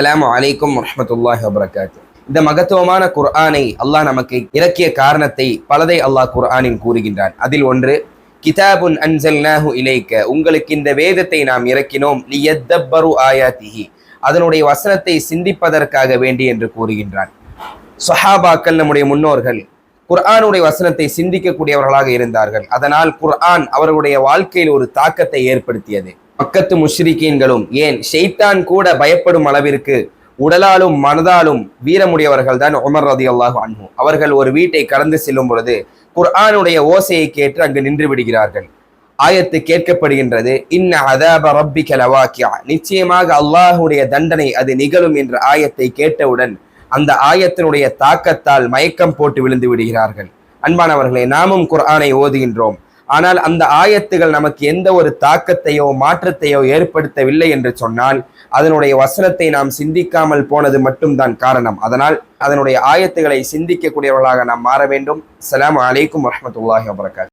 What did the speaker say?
அலாம் அலைக்கும் வரஹ்மத்துல்லாஹி வபரகாத்து இந்த மகத்துவமான குர்ஆனை அல்லாஹ் நமக்கு இறக்கிய காரணத்தை பலதை அல்லாஹ் குர்ஆனில் கூறுகின்றான். அதில் ஒன்று கிதாபுன் அன்சல்நாஹு இலைக்க. உங்களுக்கு இந்த வேதத்தை நாம் இறக்கினோம். லியத்தப்பரு ஆயாத்திஹி. அதனுடைய வசனத்தை சிந்திப்பதற்காக வேண்டி என்று கூறுகின்றான். சொஹாபாக்கள் நம்முடைய முன்னோர்கள் குர்ஆனுடைய வசனத்தை சிந்திக்கக்கூடியவர்களாக இருந்தார்கள். அதனால் குர்ஆன் அவர்களுடைய வாழ்க்கையில் ஒரு தாக்கத்தை ஏற்படுத்தியது. பக்கத்து முஷ்ரிக்கீன்களும் ஏன்? ஷெய்தான் கூட பயப்படும் அளவிற்கு உடலாலும் மனதாலும் வீரமுடையவர்கள் தான் உமர் ரதி அல்லாஹு அன்ஹு. அவர்கள் ஒரு வீட்டை கடந்து செல்லும் பொழுது குர்ஆனுடைய ஓசையை கேட்டு அங்கு நின்று விடுகிறார்கள். ஆயத்து கேட்கப்படுகின்றது இன்ன அதாப ரப்பி கலவாக்கியா நிச்சயமாக அல்லாஹுடைய தண்டனை அது நிகழும் என்ற ஆயத்தை கேட்டவுடன் அந்த ஆயத்தினுடைய தாக்கத்தால் மயக்கம் போட்டு விழுந்து விடுகிறார்கள். அன்பானவர்களே நாமும் குர்ஆனை ஓதுகின்றோம். ஆனால் அந்த ஆயத்துகள் நமக்கு எந்த ஒரு தாக்கத்தையோ மாற்றத்தையோ ஏற்படுத்தவில்லை என்று சொன்னால் அதனுடைய வசனத்தை நாம் சிந்திக்காமல் போனது மட்டும்தான் காரணம். அதனால் அதனுடைய ஆயத்துகளை சிந்திக்கக்கூடியவர்களாக நாம் மாற வேண்டும். அலாம் அலைக்கும் வரமத்துல்லாஹி வபரகாத்.